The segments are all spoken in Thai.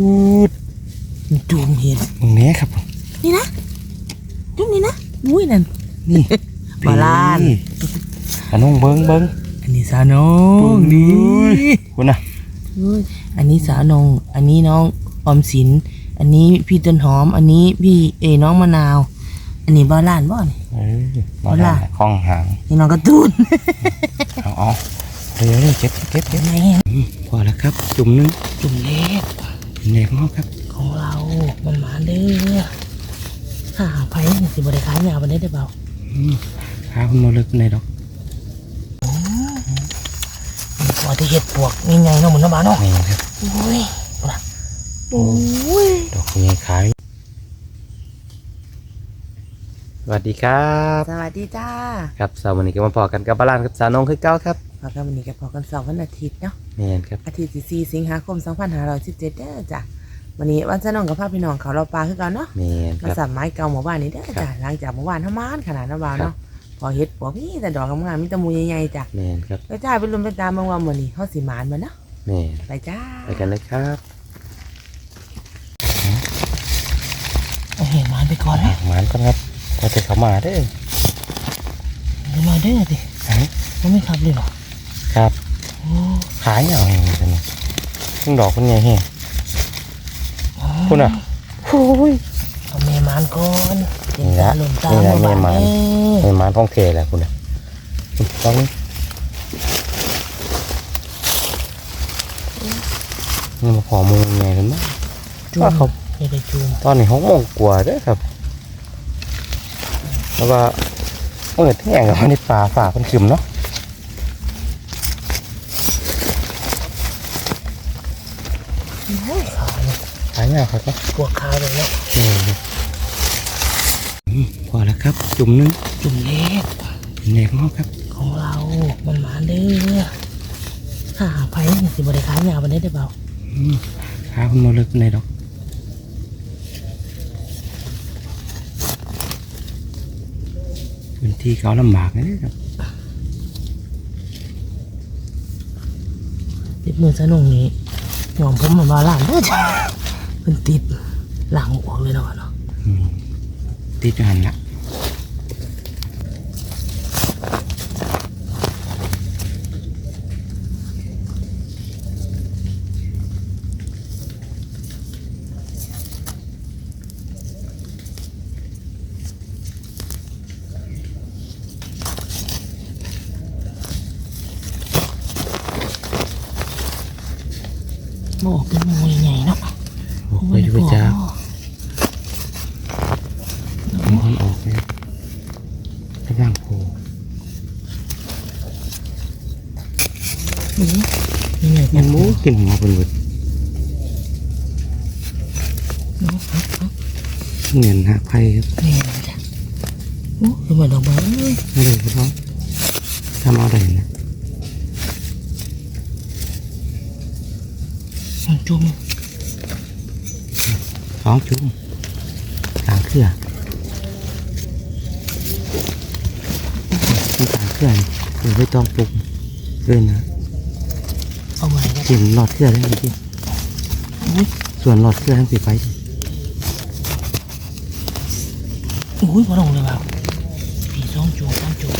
พูดจูมเห็นตรงนี้ครับ นี่นะจุ่มนี่นะอุ้ยนั่นนี่บาลานอันน้องเบิ้งเบิ้งอันนี้สาวน้องนี่นี่คุณนะอันนี้สาวน้องอันนี้น้องออมสิน อันนี้พี่ต้นหอม อันนี้พี่เอน้องมะนาว อันนี้บาลานบ่นี่เออเอาล่ะคล้องหางนี่น้องกระตูนเอาเอาเดี๋ยวเดี๋ยวเก็บเก็บเก็บไหนพอแล้วครับ จุ่มนึงจุ่มเล็ก ในของเขาครับของเรา มันมาเด้อถ้าหาไผ่สิบริขายยาววันนี้ได้เปล่าอืมขาคุณมาเลิกในดอกว่าที่เห็ดปวกง่ายๆเนาะเหมือนน้ำบาเนาะนี่ครับอุ้ยเอาล่ะโอ้ยดอกใหญ่ขายสวัสดีครับ สวัสดีจ้า ครับสาววันนี้ก็มาพอกันกับบ้านกับสาวนงคือเก้าครับ พบกันวันนี้ก็พอกันสองวันอาทิตย์เนาะนี่ครับอาทิตย์ที่4สิงหาคม2517เด้อจ้ะวันนี้วันจะน้องกับพ่อพี่น้องเขาเราปลาคือกันเนาะนี่คมารับ สับไม้เก่าหมู่บ้านนี้เด้อจ้ะหลังจากหมู่บ้านทำมานขนาดน้ำบาครัเนาะบพอเฮ็ดปวกนี่แต่ดอกงามๆมีแตะมูใหญ่ๆจ้ะนี่ครับไปจ้าไปลุ้นไปตามเมื่อวานมื้อนี้เฮาสิหมานมาเนาะนี่ไปจ้า ไปกันเลยครับโอเคหมานไปก่อนนะหมานก่อนครับพอจะเข้ามาเด้อ เดี๋ยวมาเด้อดิเอ้ยมันไม่ขับเลยเหรอ ครับโอ้ขายอย่างไรกันนี่ซึ่งดอกเป็นไงเฮ้คุณอะโอ้ยเอาแม่หมานก่อนเห็นนี่ตาละหล่นตานี่ละหมู่บ้านแม่หมานเด้อไอ้หมานท้องเทแหละคุณอะตอนนี้นี่มาขอมือไงกันบ้างจูมว่าเขาไม่ได้จูมตอนนี้ห้องโมงกว่าเด้อครับแล้วก็เมื่อที่แองกับในป่าฝ่าเป็นคืมเนาะ โอ้ยขาเนี่ยขายยากครับเนาะปวดขาเลยเนาะนี่อืมพอแล้วครับ จุ่มหนึงจุ่มเล็กในของเขาครับ ของเรา มันมาเด้อถ้าหาไผ่สิบริขายยาววันนี้ได้เปล่าอืมขาคุณมาเลิกในดอกพื้นที่เขาลำบากนะเนี่ยครับติดมือสนุงนี้ ยอมผมมันมาล้านเด้อจ้ะมันติดหลังออกเลยเนาะเนาะติดอยู่หันละ โบกเป็นงูใหญ่ๆเนาะ โอ้ไปอยู่จ้ามีคนออกเลยกำลังโผล่ นี่นี่ไงยักันนหมูกินหัวเป็นหมดเงินหักไพ่ครับนี่จ้ะโอ้ยเหมือนดอกไม้เอ้ยไม่ได้ครับน้องทำเอาได้นะมันจุ่มสองจุ่มกลางเครือนี่กลางเครือนี่เออไม่ต้องปรุงเลยนะ เอาไว้กันกินหลอดเครือได้ไหมพี่อุ้ยส่วนหลอดเครือทั้งสีไฟอุ้ยพอลงเลยเปล่าผีสองจูบสามจูบ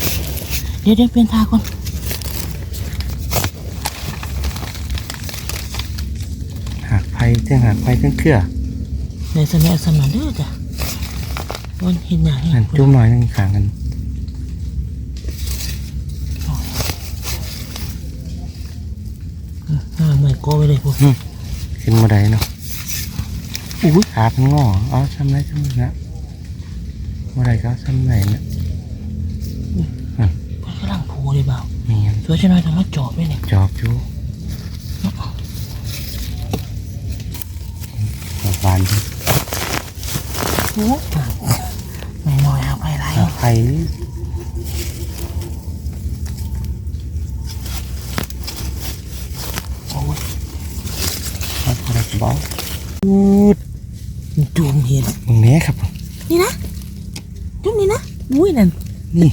เดี๋ยวเดี๋ยวเปลี่ยนท่าก่อนหักไผ่เส้นหักไผ่เส้นเครือในสมัยสมัยเด้อจ้ะวันเห็นอย่างนี้นั่นจุ่มหน่อยนึงขางกัน อ่า เหมือนโก้ไปเลยพวกขึ้นมาได้เนาะอุ้ยขาเป็นงออ๋อทำไรทำนะมาได้ก็ทำไรนะมันกำลังโผล่เลยเปล่านี่ยังสวยจังเลยทำมาจอบด้วยเนี่ยจอบจูดอกบานดิโอ้ไม่น้อยเอาไปไรหักไผ่หักอะไรบ้างพูด จูมเห็น ตรงนี้ ครับ นี่นะจุ่มนี่นะอุ้ยนั่นนี่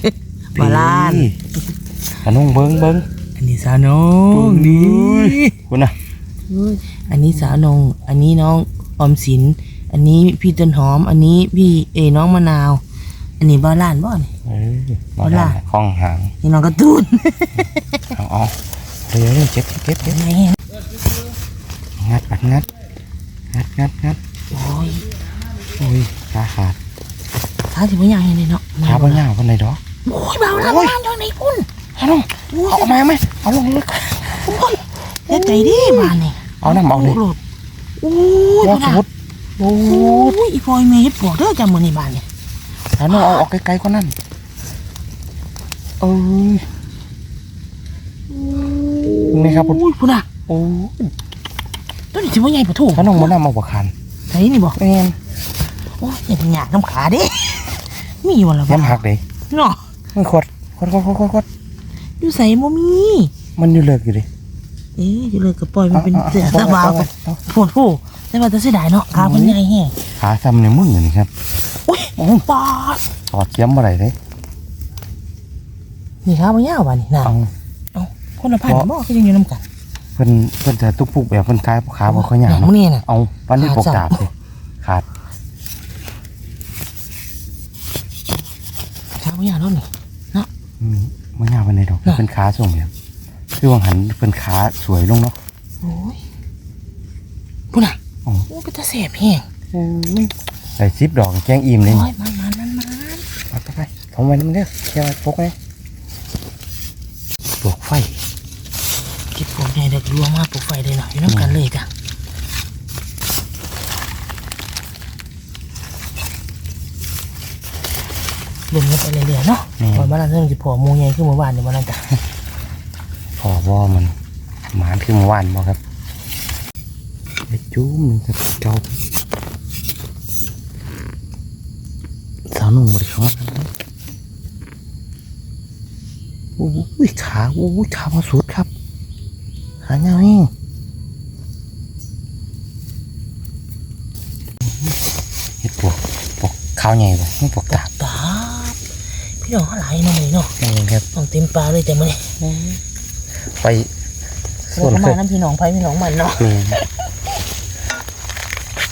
บาลานอันน้องเบิ้งเบิ้งอันนี้สาวน้องนี่นี่คุณน่ะเอ้ยอันนี้สาวนง อันนี้น้องออมสิน อันนี้พี่ต้นหอม อันนี้พี่เอน้องมะนาว อันนี้บ้าล้านบ่เนี่ยเอ้ยเอาล่ะข้องหาง นี่น้องการะตูนเอาเอาเร็วเร็วเจ็บเจ็บเจ็บไงงัดงัดงัดงัดงัดงัดโอ้ยโอ้ยขาขาดท้าสิบ่ยังเห็นเลยเนาะขาบ่ยาวคนไหนดอกโอ้ยเบาล้านล้านทางไหนพุ่นเอาลงเอาออกมาไหมเอาลงเลยโอ้ยเด็ดใจดิบ้านนี่เอาน้ำเอาเลยโลดโอ้ยว่าพุ่นสน่ะมุดโอ้โอ้ยอีพลอยเมย์ปวดเด้อจำมือนี่บ้านนี่เอาน้องเอาออกไกลๆกว่านั้นเอ้ยนี่ครับพุ่นโอ้ยพุ่นอะโอ้ยต้นนี้สิบ่ใหญ่ปะถูกถ้าน้องมาน้ำเอาบ่คันไหนนี่บ่แม่น โอ้ยอย่าไปหยาดน้ำขาเด้มีวันละแย้มหักเลยเนาะมันขวดขวดขวดขวดขวดขวดอยู่ใส่บ่มี มันอยู่เลิกอยู่ดิเอ๊ะอยู่เลยก็ปล่อยมันเป็นอาเสืออาตะบาวเอไปเอาโผดโผแต่ว่าจะเสียดายเนาะขาเพิ่นใหญ่แฮะขาซ้ำในมือนี่ครับโอ้ยปอดถอดเยี่ยมอะไรเลยนี่ขาบ่ยาวบ่นี่น่ะเอาคนละพันบ่ก็ยังอยู่นํกันเพิ่นเพิ่นจะตุกปุกแบบเพิ่นคล้ายขาบ่ค่อยหยาหเนาะมื้อนี้น่ะเอาวันนี้ขาดปกซ้ำดาบเลยขาด ขาบ่ยาวเนาะนี่อืมบ่ยาวปานดอกเพิ่นขาส่งแบบคือว่าหันเพิ่นขาสวยลงเนาะโอ้ยพุ่นน่ะอ๋อโอ้เป็นตาแสบแฮงใส่ซิปดอกแจ้งอิ่มเลยโอ้ยมันมันมันมาไปไปผมไว้มันเด้อแค่พกไว้ปลวกไฟเก็บพวกใหญ่เด็กรัวมากปลุกไฟได้หน่อยอยู่นํกันเลยจ้ะ เล่นกันไปเรื่อยๆเนาะนี่พอมาแล้วเรื่องสิพอหมูใหญ่ขึ้นเมื่อวานนี่บ่นั่นจ้ะพอบ่มันหมานคือเมื่อวานบ่ครับไปจู้มันจะเจ้าสาวหนุ่มบริเขาโอ้ยขาโอ้ยขามาสุดครับขาเงาเองเห็ดปวกปวกขาวใหญ่เลยไม่ปวกตาบ ตาบ พี่น้องหลายเนาะมื้อนี้เนาะนี่ครับต้องเต็มปลาเลยแต่มื้อนี้ไปส่ส่ววนนมาเคยน้ำพี่น้องไปพี่น้องมันเนาะนี่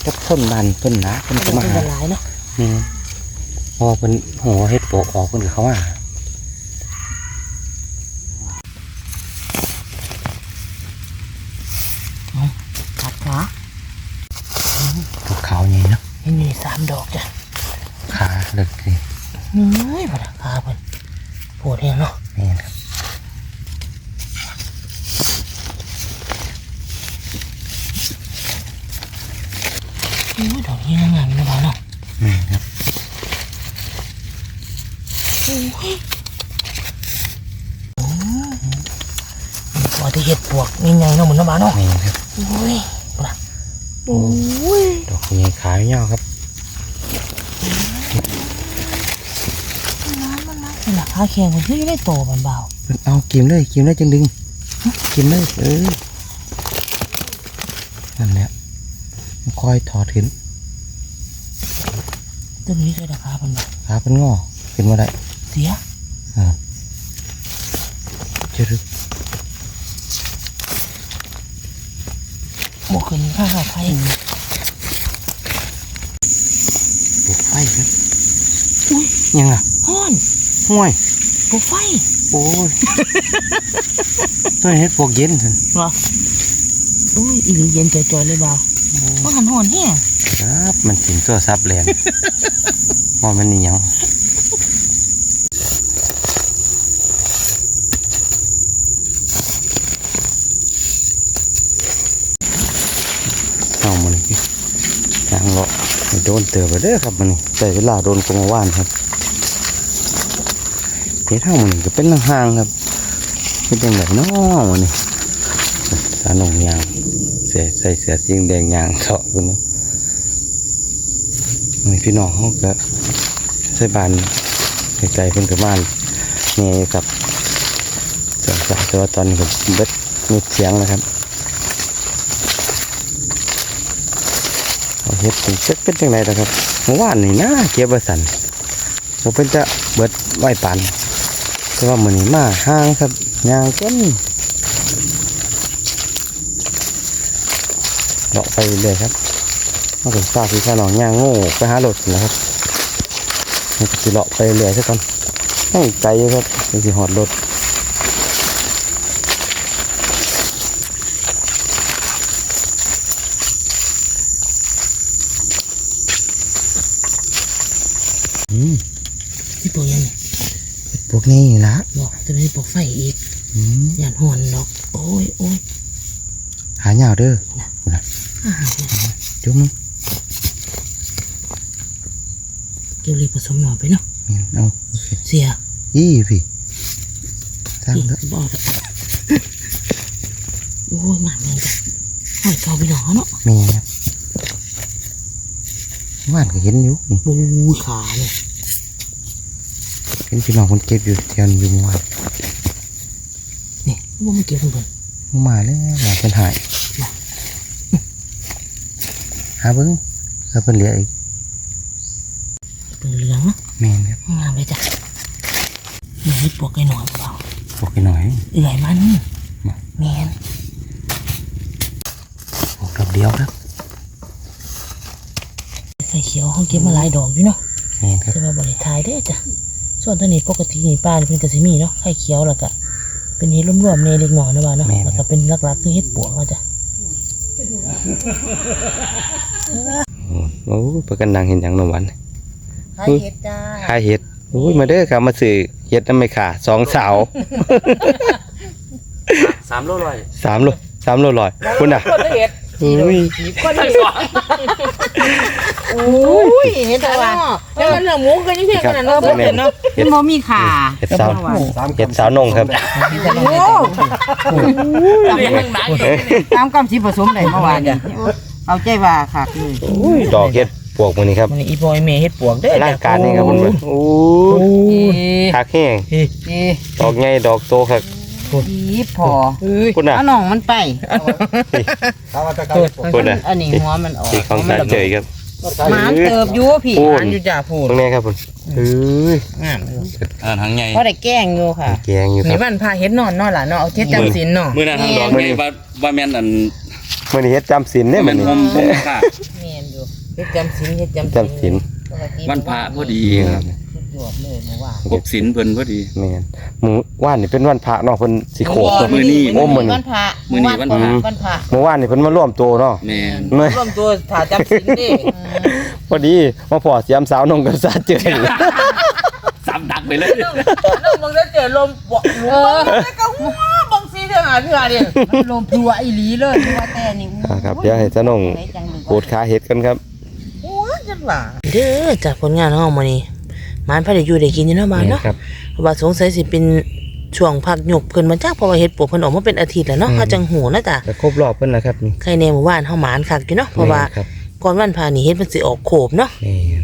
กับส้นบันเพิ่นนะเพิ่นเป็ก็นมาหาหลายเนาะนี่พอเป็นหัวเฮ็ดโปกออกเพิ่นก็เขาว่าขาดขาตัวขาวใหญ่เนาะเห็นมีสามดอกจ้ะขาเลิกสิเฮ้ยบ่ล่ะ ขาเพิ่นปวดแฮงเนาะนี่ครับโอ้ยดอกนี้งามๆนะบ่าวเนาะนี่ครับโอ้ยอืมพอที่เฮ็ดปวกใหญ่ๆเนาะเหมือนเนาะบ่าวเนาะนี่ครับโอ้ยบ่ล่ะโอ้ยดอกใหญ่ขายาวครับ น้ำมันนะนี่ล่ะ ขาแข็งมันคืออยู่ในโตมันเบาเพิ่นเอากิมเลยกิมเลยจังดึงกิมเลยเออนั่นแหละมันค่อยถอดขึ้นต้นนี้เคยราคาเพิ่นบ่ขาเพิ่นงอขึ้นมาได้เสียอ่าจะรึกบ่ขึ้นค่าหาใครปลูกไฟครับอุ้ยยังล่ะฮ้อน ห้วยปลุกไฟโอ้ยตัวนี้เฮ็ดปวกเย็นสิเหรอโอ้ยอีหลีเย็นจ่อยๆเลยเบาบ่หันฮ้อนแฮงครับมันสินตัวซับแลนมองมันนี่ยังเอามันนี่ยางเลาะให้โดนเตือไปเด้อครับมันนี่ใส่เวลาโดนกงว่านครับ เทท่ามันก็เป็นห่างครับเป็นยังไงเนาะมันนี่สาหนงยางใส่ใส่เสื้อสีแดงยางเสาะคุณเนาะนี่พี่น้องเขาก็ใส่บานไกลๆเพิ่นกับบ้านนี่กับจังหวะแต่ว่าตอนนี้ก็เบิดมีเสียงแล้วครับเอาเฮ็ดเป็นจักเป็นจังไดล่ะครับเมื่อวานนี่นะเก็บไว้สั่นบ่เป็นจะเบิดไว้ปัน แต่ว่ามื้อนี้มาห่างครับยางก้นเลาะไปเลยครับมาถึงซากพี่ข้าน้องยางโง่ไปหาหลดนะครับจะเลาะไปเรื่อยซะก่อนให้ไกลอยู่ครับเป็นสีหอดรถ อืม นี่ปลูกยังไง พว กนี้นะบอกจะไม่ปลูกไฟอีกอืมยานหอนดอก โอ้ยโอ้ยหาเหยาวเด้อคุณนะอาหารเนี่ยจุ๊บมึงเกี่ยวเลยผสมหน่อยไปเนาะแม่นเอาโอเคเสียยี่พี่สร้างพี่เด้อบอกเถอะโอ้ยหมาแมงจ้ะหอยเกาไปหนอเนาะแม่ครับว่านก็เห็นอยู่นี่โอ้ยขาเนี่ย เห็นพี่น้องคนเก็บอยู่แถวนี้อยู่เมื่อวานนี่ว่ามันเกี่ยวกันเพิ่นเมื่อมาแล้วหาเป็นหายหาเบิ้งถ้าเพิ่นเหลืออีกเป็นเหลืองเนาะแม่นครับงามเลยจ้ะนี่ให้ปลวกไอ้หน่อยเปล่าบอกไปหน่อยเอื่อยมันมาแมนบอกดอกเดียวครับไข่เขียวเขาเก็บมาหลายดอกอยู่เนาะแม่นครับจะมาบริทายได้อจ้ะ ส่วนตัวนี้ปกตินี่ป้านี่เป็นกระสิมีเนาะไข่เขียวแล้วก็เป็นเห็ดรวมๆในเล็กน้อยนะบ้านเนาะแล้วก็เป็นหลักๆคือเห็ดปวกมาจ้ะโอ้โหประกันดังเห็นอย่างนวันไข่เห็ดจ้าหาเห็ดโอ้ยมาเด้อครับมาซื้อเห็ดน้ำไม่ขาสองสาวสามโลร้อยสามโลสามโลลอยคุณอะคนเห็ดอุ้ยคนเห็ดโอ้ยเห็ดอะไรแล้วมันเหลือหมูกันยังเพียงขนาดนั้นครับเห็ดเนาะเห็ดมันบ่มีขาเห็ดสาวเห็ดสาวนงครับโอ้ตามกำสิผสมได้เมื่อวานนี่เอาใจว่าค่ะคืออุ้ยดอกเห็ดปวกมือนี้ครับมันอีพอยเมย์เห็ดปวกเด้อร่างการนี่ครับคุณผู้ชมโอ้ยคักแห้งเอ๊ะดอกใหญ่ดอกโตครับอีพอคุณอะเอาน้องมันไปคุณอะอันนี้หัวมันออกสีของสาเจยครับ หมานเติบอยู่พี่พูอ่านนอยู่จ้าพูดตรงนี้ครับคุณเอ้ยงามอ่าทางใหญ่เพราะได้แกล้งอยู่ค่ะแกงอยู่คนี่รับบ้านพาเฮ็ดนอนเนอนล่ะเนาะเอาเฮ็ดจำศีลเนาะมื่อหน้าทางดอกไงว่าว่าแม่นอันมื่อนี้เฮ็ดจำศีลเนี่ยแม่มันนนี้หอมหอมค่ะเมียนอยู่เฮ็ดจำศีลเฮ็ดจำศีลจำศีลปกติวันพระพอดี ครับ สุดยอดเลยเมื่อวานครบศีลเพิ่นพอดี แม่นหมู่ว่านนี่เป็นวันพระเนาะเพิ่นสิโขกเนาะ มื้อนี้โอ้มื้อนี้วันพระมื้อนี้วันพระ วันพระเมื่อวานนี่เพิ่นมาร่วมตัวเนาะแม่นเมื่อรวมตัวถ้าจำศีลดิพอดีมาพอเสียมสาวนงกับสาเจยสามดักไปเลยน้องมึงได้เจอลมบวกหนูแล้วก็หัวบังซีเด้อหาพี่หาดิมันลมพัวไอีหลีเลยพัวแต่นี่อ่าครับเดี๋ยวให้สาวนงไหนจังเลยโกดขาเฮ็ดกันครับ หัวจังหว่าเด้อจากผลงานของเฮามื้อนี้ห มานพาได้อยู่ได้กินอยู่เนาะบ้านเนาะครับเพราะว่าสงสัยสิเป็นช่วงพักหยกเพิ่นมาจากเพราะว่าเฮ็ดปวกเพิ่นออกมาเป็นอาทิตย์แล้วเนาะอืมเฮาจังหูนะจ้ะจะครบรอบเพิ่นแล้วครับนี่ใครแน่หมู่บ้านเฮาหมานคักอยู่เนาะเพราะว่าแม่นครับก่อนวันพานี่เฮ็ดมันสิออกโขบเนาะแม่น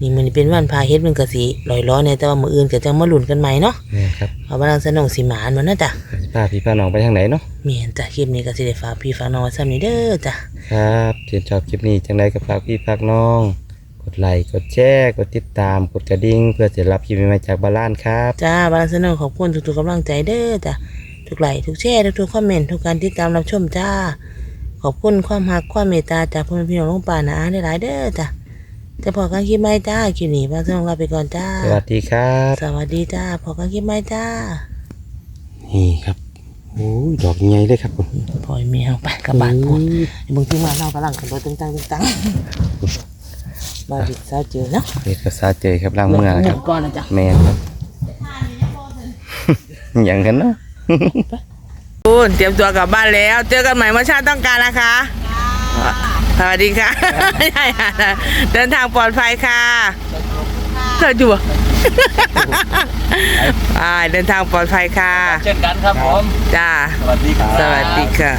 นี่มันเป็นวันพาเฮ็ดมันก็สิลอยล้อเนี่ยแต่ว่ามื้ออื่นก็จะมาลุ้นกันใหม่เนาะแม่นครับเพราะว่าทางสนองสิหมานมันนะจ้ะพาพี่พาน้องไปทางไหนเนาะแม่นจ้ะคลิปนี้ก็สิได้ฝากพี่ฝากน้องไว้ซ้ำนี้เด้อจ้ะครับถ้าชอบคลิปนี้จังไดก็ฝากพี่ฝากน้อง กดไลค์กดแชร์กดติดตามกดกระดิ่งเพื่อจะรับคลิปใหม่ๆจากบาลานครับจ้าบางสนองขอบคุณทุกๆกำลังใจเด้อจ้ะทุกไลค์ทุกแชร์ทุกๆคอมเมนต์ทุกการติดตามรับชมจ้า ขอบคุณความรักความเมตตาจากพ่อแม่พี่น้องลุงป่านะหลายๆเด้อจ้ะจะพอกันคลิปใหม่จ้าคลิปนี้บางสนองลาไปก่อนจ้า สวัสดีครับ สวัสดีจ้าพอกันคลิปใหม่จ้า นี่ครับโอ้ยดอกใหญ่เลยครับผม พอยเมียเอาไปกลับบ้านพูดบางทีมาเรากำลังขับรถตึงตังตึงตัง บ้านดิซาเจอเนาะเฮ็ดภาษาเจยครับล่างเมืองครับก่อนนะจ๊ะแมนครับอย่างนั้นเนาะคุณเตรียมตัวกลับบ้านแล้ว เจอกันใหม่เมื่อชาติต้องการนะคะสวัสดีค่ะไม่ใช่ค่ะเดินทางปลอดภัยค่ะเธออยู่ไปเดินทางปลอดภัยค่ะ เช่นกันครับผม จ้า สวัสดีครับ สวัสดีค่ะ